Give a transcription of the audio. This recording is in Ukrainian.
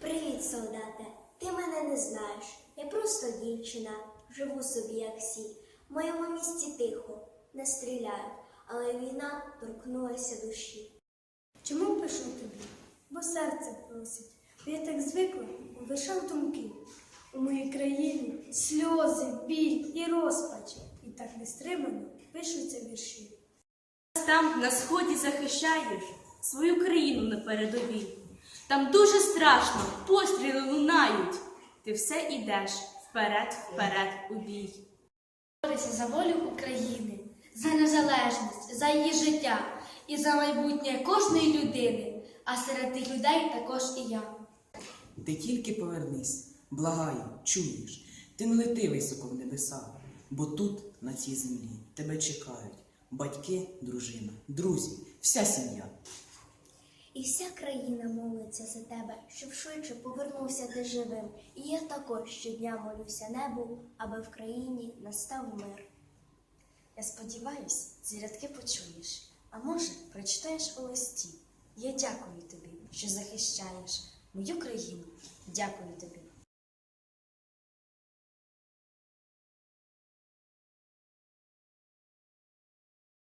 Привіт, солдате. Ти мене не знаєш. Я просто дівчина, живу собі, як всі. В моєму місті тихо, не стріляють, але війна торкнулася душі. Чому пишу тобі? Бо серце просить. Бо я так звикла лишав думки. У моїй країні сльози, біль і розпач. І так нестримано пишуться вірші. Там на сході захищаєш свою країну на передовій. Там дуже страшно, постріли лунають. Ти все ідеш вперед, вперед у бій. Борися за волю України, за незалежність, за її життя і за майбутнє кожної людини, а серед тих людей також і я. Ти тільки повернись, благаю, чуєш, ти не лети високо в небеса, бо тут, на цій землі, тебе чекають батьки, дружина, друзі, вся сім'я. І вся країна молиться за тебе, щоб швидше повернувся ти живим. І я також щодня молюся небу, аби в країні настав мир. Я сподіваюсь, ці рядки почуєш, а може, прочитаєш у листі. Я дякую тобі, що захищаєш мою країну. Дякую тобі